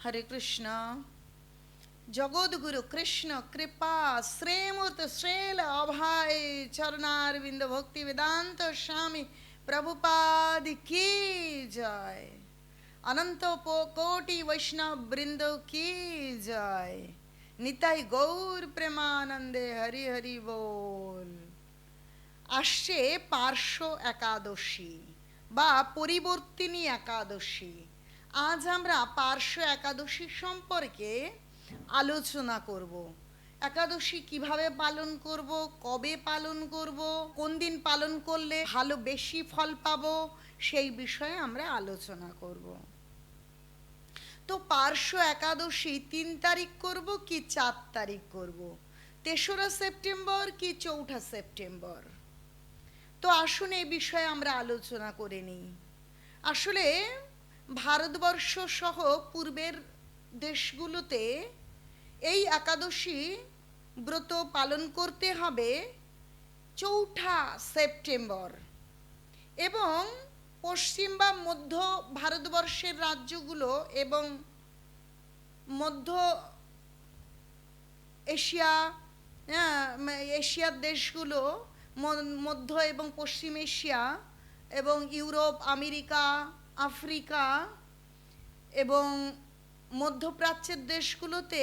হরে কৃষ্ণ জগৎগুরু কৃষ্ণ কৃপা শ্রেমূর্ত শ্রেল অভয় চরণারবিন্দ ভক্তি বেদান্ত স্বামী প্রভুপাদ কি জয় অনন্ত কোটি বৈষ্ণব বৃন্দ কি জয় নিতাই গৌর প্রেমানন্দে হরি হরি বল আসছে পার্শ্ব একাদশী বা পরিবর্তিনী একাদশী আজ আমরা পার্শ্ব একাদশী সম্পর্কে আলোচনা করব। একাদশী কীভাবে পালন করব, কবে পালন করব, কোন দিন পালন করলে ভালো বেশি ফল পাবো, সেই বিষয়ে আমরা আলোচনা করব। তো পার্শ্ব একাদশী তিন তারিখ করব কি চার তারিখ করব? তেসরা সেপ্টেম্বর কি চৌঠা সেপ্টেম্বর? তো আসুন এই বিষয়ে আমরা আলোচনা করে নিই। আসলে ভারতবর্ষ সহ পূর্বের দেশগুলোতে এই একাদশী ব্রত পালন করতে হবে চৌঠা সেপ্টেম্বর। এবং পশ্চিম বা মধ্য ভারতবর্ষের রাজ্যগুলো এবং মধ্য এশিয়া এশিয়ার দেশগুলো মধ্য এবং পশ্চিম এশিয়া এবং ইউরোপ, আমেরিকা আফ্রিকা এবং মধ্যপ্রাচ্যের দেশগুলোতে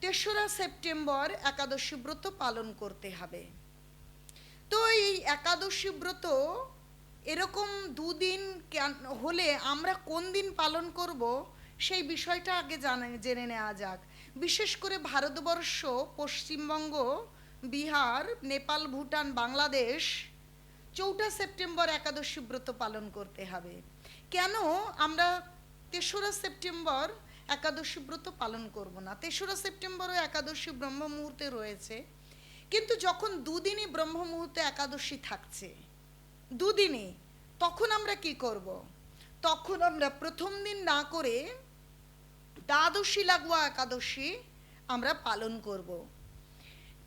তেসরা সেপ্টেম্বর একাদশী ব্রত পালন করতে হবে। তো এই একাদশী ব্রত এরকম দুদিন হলে আমরা কোন দিন পালন করব সেই বিষয়টা আগে জানা, জেনে নেওয়া যাক। বিশেষ করে ভারতবর্ষ, পশ্চিমবঙ্গ, বিহার, নেপাল, ভুটান, বাংলাদেশ চৌঠা সেপ্টেম্বর একাদশী ব্রত পালন করতে হবে। কেন আমরা তেসরা সেপ্টেম্বর একাদশী ব্রত পালন করব না? তেসরা সেপ্টেম্বরও একাদশী ব্রহ্ম মুহূর্তে রয়েছে। কিন্তু যখন দুদিনই ব্রহ্ম মুহূর্তে একাদশী থাকছে, দুদিনই, তখন আমরা কি করব? তখন আমরা প্রথম দিন না করে দ্বাদশী লাগোয়া একাদশী আমরা পালন করব।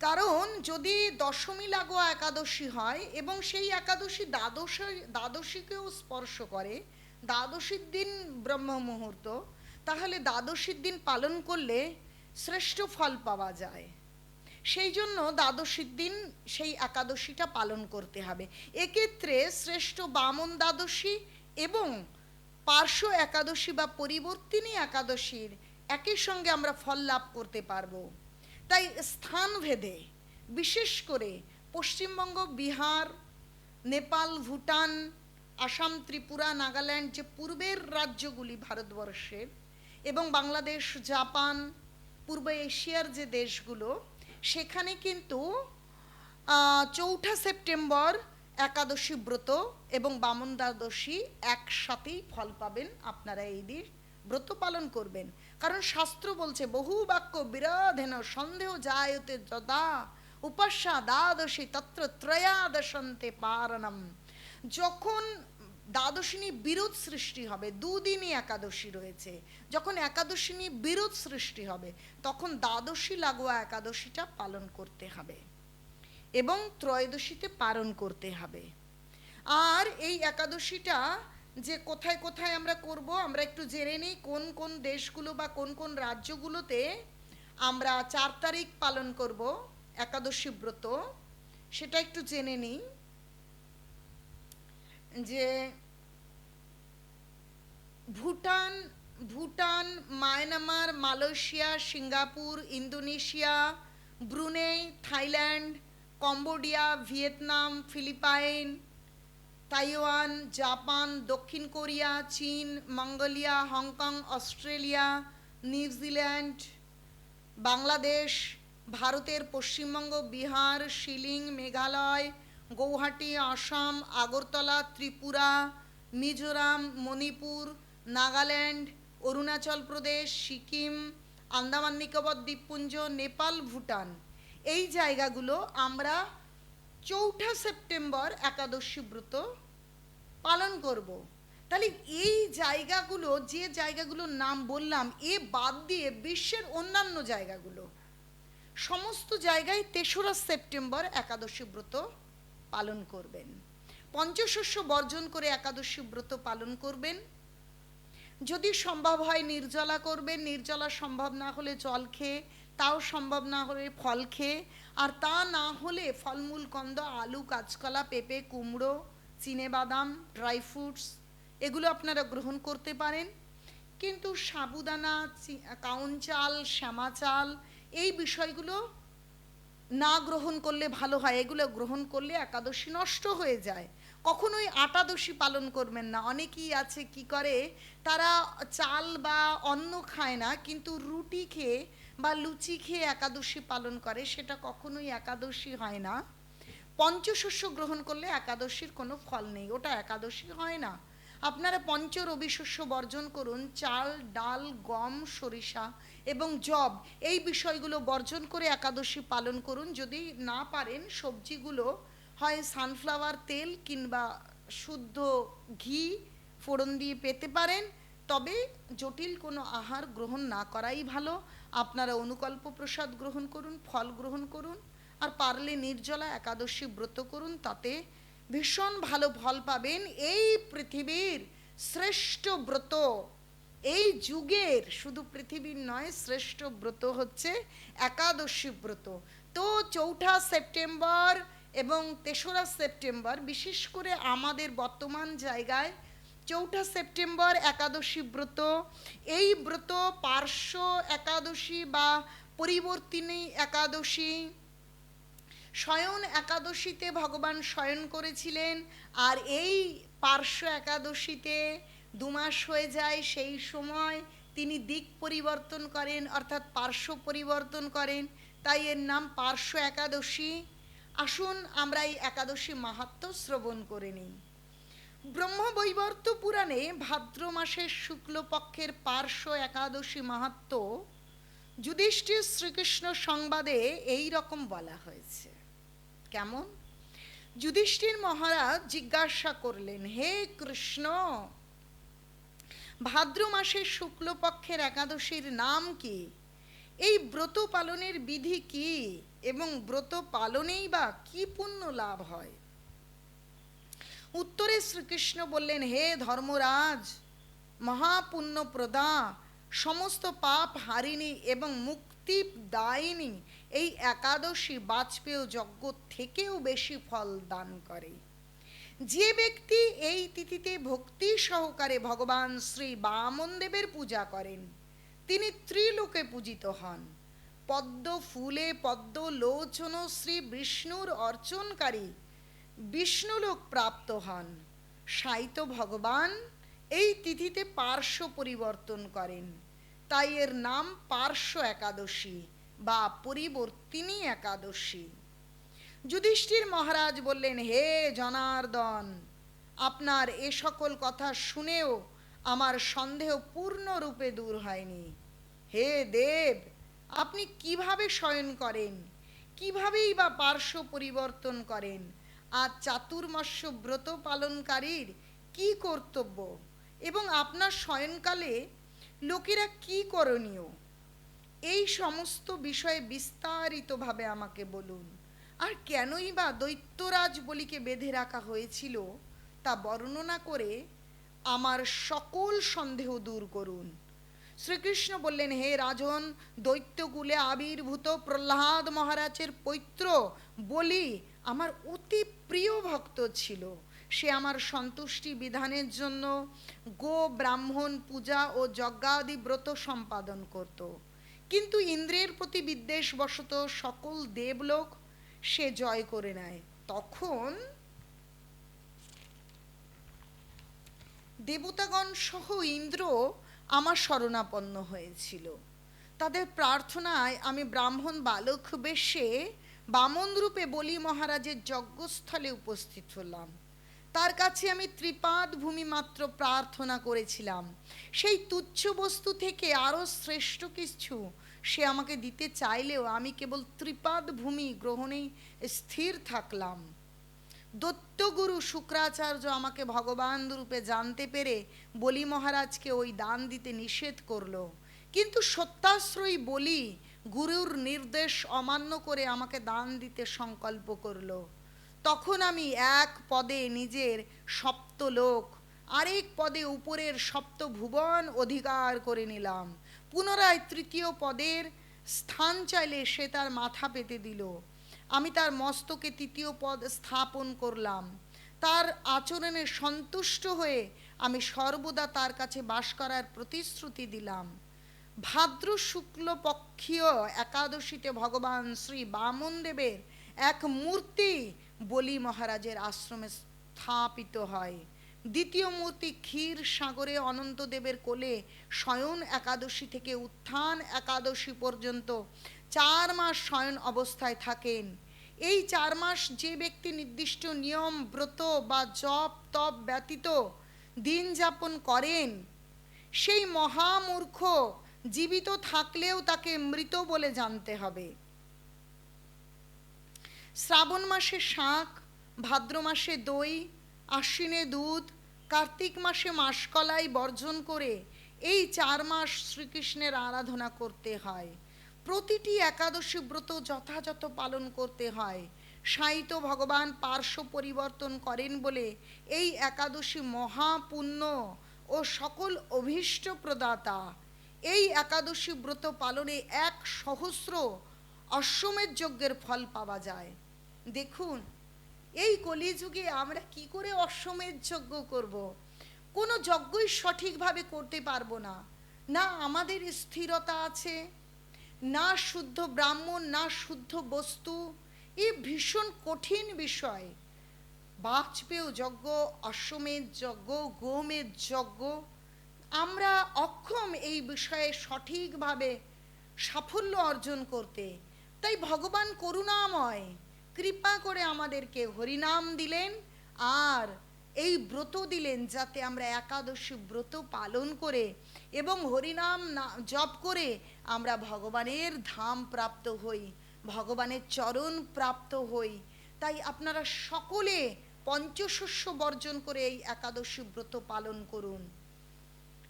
কারণ যদি দশমী লাগোয়া একাদশী হয় এবং সেই একাদশী দ্বাদশ, দ্বাদশীকেও স্পর্শ করে, দ্বাদশীর দিন ব্রহ্ম মুহূর্ত, তাহলে দ্বাদশীর দিন পালন করলে শ্রেষ্ঠ ফল পাওয়া যায়। সেই জন্য দ্বাদশীর দিন সেই একাদশীটা পালন করতে হবে। এক্ষেত্রে শ্রেষ্ঠ বামন দ্বাদশী এবং পার্শ্ব একাদশী বা পরিবর্তিনী একাদশীর একই সঙ্গে আমরা ফল লাভ করতে পারব। তাই স্থানভেদে, বিশেষ করে পশ্চিমবঙ্গ, বিহার, নেপাল, ভুটান, আসাম, ত্রিপুরা, নাগাল্যান্ড যে পূর্বের রাজ্যগুলি ভারতবর্ষের এবং বাংলাদেশ, জাপান, পূর্ব এশিয়ার যে দেশগুলো, সেখানে কিন্তু চৌঠা সেপ্টেম্বর একাদশী ব্রত এবং বামন দ্বাদশী একসাথেই ফল পাবেন। আপনারা এই দিন ব্রত পালন করবেন। কারণ শাস্ত্র বলছে, বহু বাক্য বিরাধেন সন্দেহ জায়তে যদা, উপাস্যা দ্বাদশী তত্র ত্রয়াদশন্তে পারণম। যখন দ্বাদশিনী বিরোধ সৃষ্টি হবে, দুদিনই একাদশী রয়েছে, যখন একাদশিনী বিরোধ সৃষ্টি হবে, তখন দ্বাদশী লাগোয়া একাদশীটা পালন করতে হবে এবং ত্রয়োদশীতে পালন করতে হবে। আর এই একাদশীটা যে কোথায় কোথায় আমরা করব, আমরা একটু জেনে নিই কোন কোন দেশগুলো বা কোন কোন রাজ্যগুলোতে আমরা চার তারিখ পালন করব, একাদশী ব্রত, সেটা একটু জেনে নিই। যে Bhutan Bhutan, Myanmar, Malaysia, Singapore, Indonesia, Brunei, Thailand, Cambodia, Vietnam, Philippine Taiwan, Japan, দক্ষিণ কোরিয়া, চীন, Mongolia, Hong Kong, Australia, New Zealand, Bangladesh, ভারতের পশ্চিমবঙ্গ, বিহার, শিলিং, মেঘালয়, গৌহাটি, আসাম, আগরতলা, ত্রিপুরা, মিজোরাম, মণিপুর, নাগাল্যান্ড, অরুণাচল প্রদেশ, সিকিম, আন্দামান নিকোবর, দ্বীপপুঞ্জ, নেপাল, ভুটান। এই জায়গাগুলো আমরা চৌঠা সেপ্টেম্বর একাদশী ব্রত পালন করব। তাহলে এই জায়গাগুলো, যে জায়গাগুলোর নাম বললাম, এ বাদ দিয়ে বিশ্বের অন্যান্য জায়গাগুলো। সমস্ত জায়গায় তেসরা সেপ্টেম্বর একাদশী ব্রত পালন করবেন। পঞ্চশস্য বর্জন করে একাদশী ব্রত পালন করবেন। যদি সম্ভব হয় নির্জলা করবেন, নির্জলা সম্ভব না হলে জল খেয়ে তাও সম্ভব না হলে ফল খেয়ে, আর তা না হলে ফলমূল, কন্দ, আলু, কাঁচকলা, পেঁপে, কুমড়ো বাদাম ড্রাই ফ্রুটস, এগুলো আপনারা গ্রহণ করতে পারেন। কিন্তু সাবুদানা কাউন চাল, শ্যামা চাল, এই বিষয়গুলো না গ্রহণ করলে ভালো হয়। এগুলো গ্রহণ করলে একাদশী নষ্ট হয়ে যায়। কখনোই আটাদশী পালন করবেন না। অনেকেই আছে কি করে, তারা চাল বা অন্ন খায় না, কিন্তু রুটি খেয়ে বা লুচি খেয়ে একাদশী পালন করে, সেটা কখনোই একাদশী হয় না। পঞ্চশস্য গ্রহণ করলে একাদশীর কোনো ফল নেই, ওটা একাদশী হয় না। আপনারা পঞ্চ রবি শস্য বর্জন করুন, চাল, ডাল, গম, সরিষা এবং জব এই বিষয়গুলো বর্জন করে একাদশী পালন করুন। যদি না পারেন, সবজিগুলো হয় সানফ্লাওয়ার তেল কিংবা শুদ্ধ ঘি ফোড়ন দিয়ে পেতে পারেন। তবে জটিল কোনো আহার গ্রহণ না করাই ভালো। আপনারা অনুকল্প প্রসাদ গ্রহণ করুন, ফল গ্রহণ করুন, আর পারলে নির্জলা একাদশী ব্রত করুন, তাতে ভীষণ ভালো ফল পাবেন। এই পৃথিবীর শ্রেষ্ঠ ব্রত, এই যুগের শুধু পৃথিবীর নয়, শ্রেষ্ঠ ব্রত হচ্ছে একাদশী ব্রত। তো চৌঠা সেপ্টেম্বর এবং তেসরা সেপ্টেম্বর, বিশেষ করে আমাদের বর্তমান জায়গায় চৌঠা সেপ্টেম্বর একাদশী ব্রত। এই ব্রত পার্শ্ব একাদশী বা পরিবর্তিনী একাদশী। শয়ন একাদশীতে ভগবান শয়ন করেছিলেন আর এই পার্শ্ব একাদশীতে দুমাস হয়ে যায়, সেই সময় তিনি দিক পরিবর্তন করেন, অর্থাৎ পার্শ্ব পরিবর্তন করেন। তাই এর নাম পার্শ্ব একাদশী। আসুন আমরা এই একাদশী মাহাত্ম শ্রবণ করে নিই। ব্রহ্মবৈবর্ত পুরাণে ভাদ্র মাসের শুক্লপক্ষের পার্শ্ব একাদশী মাহাত্ম যুধিষ্ঠির শ্রীকৃষ্ণ সংবাদে এই রকম বলা হয়েছে। কেমন? যুধিষ্ঠির মহারাজ জিজ্ঞাসা করলেন, হে কৃষ্ণ, ভাদ্র মাসের শুক্লপক্ষের একাদশীর নাম কি? এই ব্রত পালনের বিধি কি? এবং ব্রত পালনেই বা কি পুণ্য লাভ হয়? উত্তরে শ্রীকৃষ্ণ বললেন, হে ধর্মরাজ মহাপুণ্য প্রদা সমস্ত পাপ হারিণী এবং মুক্তি দায়িনী, এই একাদশী বাজপেয় যজ্ঞ থেকেও বেশি ফল দান করে। যে ব্যক্তি এই তিথিতে ভক্তি সহকারে ভগবান শ্রী বামন দেবের পূজা করেন, তিনি ত্রিলোকে পূজিত হন। পদ্ম ফুলে পদ্ম লোচন শ্রী বিষ্ণুর অর্চনকারী বিষ্ণুলোক প্রাপ্ত হন। সাইত ভগবান এই তিথিতে পার্শ্ব পরিবর্তন করেন। তাই এর নাম পার্শ্ব একাদশী বা পরিবর্তিনী একাদশী। যুধিষ্ঠির মহারাজ বললেন, হে জনার্দন, আপনার এ সকল কথা শুনেও আমার সন্দেহ পূর্ণরূপে দূর হয়নি। হে দেব, আপনি কীভাবে শয়ন করেন? কিভাবেই বা পার্শ্ব পরিবর্তন করেন? আর চাতুর্মাস্য ব্রত পালনকারীর কি কর্তব্য? এবং আপনার শয়নকালে লোকেরা কি করণীয়? এই সমস্ত বিষয়ে বিস্তারিতভাবে আমাকে বলুন। আর কেনই বা দৈত্যরাজ বলিকে বেঁধে রাখা হয়েছিল তা বর্ণনা করে আমার সকল সন্দেহ দূর করুন। শ্রীকৃষ্ণ বললেন, হে রাজন, দৈত্যকুলে আবির্ভূত প্রহ্লাদ মহারাজের পৈত্র বলি আমার অতি প্রিয় ভক্ত ছিল, সে আমার সন্তুষ্টি বিধানের জন্য গো ব্রাহ্মণ পূজা ও যজ্ঞাদি ব্রত সম্পাদন করত। কিন্তু ইন্দ্রের প্রতি বিদ্বেষবশত সকল দেবলোক সে জয় করে নেয়। তখন দেবতাগণ সহ ইন্দ্র আমার শরণাপন্ন হয়েছিল। তাদের প্রার্থনায় আমি ব্রাহ্মণ বালক বেশে বামন রূপে বলি মহারাজের যজ্ঞস্থলে উপস্থিত হলাম। তার কাছে আমি ত্রিপাদ ভূমি মাত্র প্রার্থনা করেছিলাম। সেই তুচ্ছ বস্তু থেকে আরও শ্রেষ্ঠ কিছু সে আমাকে দিতে চাইলেও আমি কেবল ত্রিপাদ ভূমি গ্রহণেই স্থির থাকলাম। দত্তগুরু শুক্রাচার্য আমাকে ভগবান রূপে জানতে পেরে বলি মহারাজকে ওই দান দিতে নিষেধ করল। কিন্তু সত্যাশ্রয়ী বলি গুরুর নির্দেশ অমান্য করে আমাকে দান দিতে সংকল্প করল। তখন আমি এক পদে নিজের সপ্তলোক, আরেক পদে উপরের সপ্ত ভুবন অধিকার করে নিলাম। পুনরায় তৃতীয় পদের স্থান চাইলে সে তার মাথা পেতে দিল। আমি তার মস্তকে তৃতীয় পদ স্থাপন করলাম। তার আচরণে সন্তুষ্ট হয়ে আমি সর্বদা তার কাছে বাস করার প্রতিশ্রুতি দিলাম। ভাদ্র শুক্ল পক্ষীয় একাদশীতে ভগবান শ্রী বামন দেবের এক মূর্তি বলি মহারাজের আশ্রমে স্থাপিত হয়। দ্বিতীয় মূর্তি ক্ষীর সাগরে অনন্তদেবের কোলে শয়ন একাদশী থেকে উত্থান একাদশী পর্যন্ত চার মাস শয়ন অবস্থায় থাকেন। এই চার মাস যে ব্যক্তি নির্দিষ্ট নিয়ম, ব্রত বা জপ, তপ ব্যতীত দিন যাপন করেন, সেই মহামূর্খ জীবিত থাকলেও তাকে মৃত বলে জানতে হবে। শ্রাবণ মাসে শাক ভাদ্র মাসে দই, আশ্বিনে দুধ, কার্তিক মাসে মাসকলাই বর্জন করে এই চার মাস শ্রীকৃষ্ণের আরাধনা করতে হয়। প্রতিটি একাদশী ব্রত যথাযথ পালন করতে হয়। সাহিত্য ভগবান পার্শ্ব পরিবর্তন করেন বলে এই একাদশী মহাপুণ্য ও সকল অভীষ্ট প্রদাতা। এই একাদশী ব্রত পালনে এক সহস্র অশ্বমেধ যজ্ঞের ফল পাওয়া যায়। দেখুন, এই কলিযুগে আমরা কি করে অশ্বমেধ যজ্ঞ করব। কোনো যজ্ঞই সঠিকভাবে করতে পারব না। না আমাদের স্থিরতা আছে, না শুদ্ধ ব্রাহ্মণ, না শুদ্ধ বস্তু। এ ভীষণ কঠিন বিষয়। বাজপেয় যজ্ঞ, অশ্বমেধ যজ্ঞ, গোমেধ যজ্ঞ আমরা অক্ষম এই বিষয়ে সঠিকভাবে সাফল্য অর্জন করতে। তাই ভগবান করুণাময়, কৃপা করে আমাদেরকে হরিনাম দিলেন আর এই ব্রত দিলেন যাতে আমরা একাদশী ব্রত পালন করে এবং হরিনাম জপ করে আমরা ভগবানের ধাম প্রাপ্ত হই, ভগবানের চরণ প্রাপ্ত হই। তাই আপনারা সকলে পঞ্চশস্য বর্জন করে এই একাদশী ব্রত পালন করুন।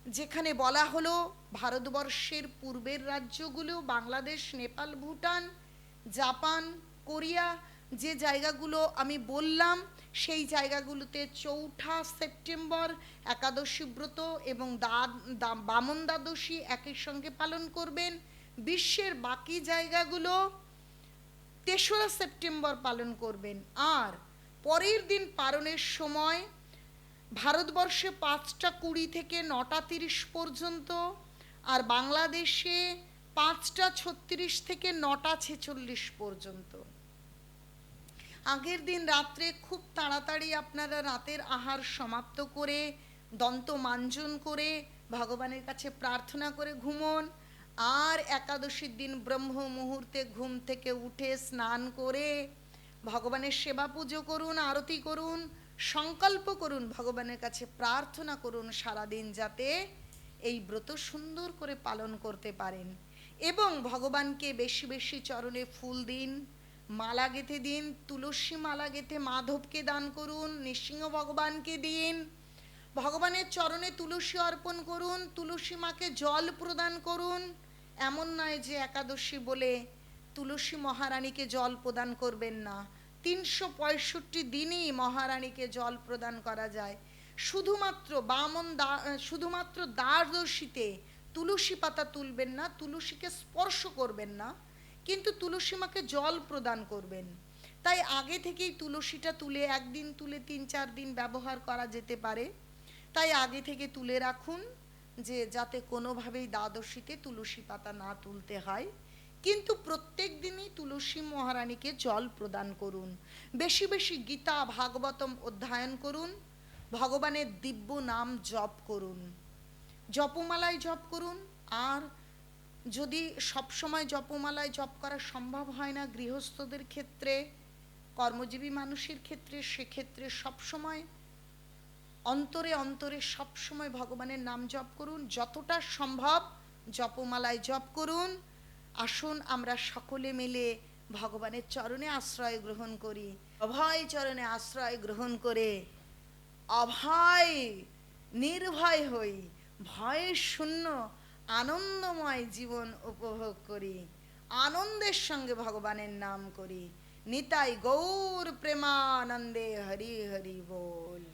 যেখানে বলা হলো ভারতবর্ষের পূর্বের রাজ্যগুলো, বাংলাদেশ, নেপাল, ভুটান, জাপান, কোরিয়া, যে জায়গাগুলো আমি বললাম, সেই জায়গাগুলোতে চৌঠা সেপ্টেম্বর একাদশী ব্রত এবং বামন দ্বাদশী একই সঙ্গে পালন করবেন। বিশ্বের বাকি জায়গাগুলো তেসরা সেপ্টেম্বর পালন করবেন। আর পরের দিন পালনের সময় ভারতবর্ষে পাঁচটা কুড়ি থেকে নটা তিরিশ পর্যন্ত আর বাংলাদেশে পাঁচটা ছত্রিশ থেকে নটা ছেচল্লিশ পর্যন্ত। আগের দিন রাত্রে খুব তাড়াতাড়ি আপনারা রাতের আহার সমাপ্ত করে, দন্ত মাঞ্জন করে, ভগবানের কাছে প্রার্থনা করে ঘুমন। আর একাদশীর দিন ব্রহ্ম মুহূর্তে ঘুম থেকে উঠে স্নান করে ভগবানের সেবা পুজো করুন, আরতি করুন সংকল্প করুন, ভগবানের কাছে প্রার্থনা করুন সারাদিন যাতে এই ব্রত সুন্দর করে পালন করতে পারেন। এবং ভগবানকে বেশি বেশি চরণে ফুল দিন, মালা গেঁথে দিন, তুলসী মালা গেঁথে মাধবকে দান করুন, নৃসিংহ ভগবানকে দিন, ভগবানের চরণে তুলসী অর্পণ করুন, তুলসী মাকে জল প্রদান করুন। এমন নয় যে একাদশী বলে তুলসী মহারানীকে জল প্রদান করবেন না। তিনশো পঁয়ষট্টি দিনই মহারানীকে জল প্রদান করা যায়। শুধুমাত্র বামন দা শুধুমাত্র দ্বাদশীতে তুলসী পাতা তুলবেন না, তুলসীকে স্পর্শ করবেন না, কিন্তু তুলসী মাকে জল প্রদান করবেন। তাই আগে থেকেই তুলসীটা তুলে একদিন তুলে তিন চার দিন ব্যবহার করা যেতে পারে। তাই আগে থেকে তুলে রাখুন যে যাতে কোনোভাবেই দ্বাদশীতে তুলসী পাতা না তুলতে হয়। কিন্তু প্রত্যেক দিনই তুলসী মহারানীকে জল প্রদান করুন। বেশি বেশি গীতা, ভাগবতম অধ্যয়ন করুন। ভগবানের দিব্য নাম জপ করুন। জপমালায় জপ করুন। আর যদি সবসময় জপমালায় জপ করা সম্ভব হয় না গৃহস্থদের ক্ষেত্রে, কর্মজীবী মানুষের ক্ষেত্রে, সেক্ষেত্রে সবসময়, অন্তরে অন্তরে সবসময় ভগবানের নাম জপ করুন। যতটা সম্ভব জপমালায় জপ করুন। আসুন আমরা সকলে মিলে ভগবানের চরণে আশ্রয় গ্রহণ করি। অভয় চরণে আশ্রয় গ্রহণ করে অভয় নির্ভয় হই ভয়ের শূন্য, আনন্দময় জীবন উপভোগ করি। আনন্দের সঙ্গে ভগবানের নাম করি। নিতাই গৌর প্রেমানন্দে হরি হরি বল।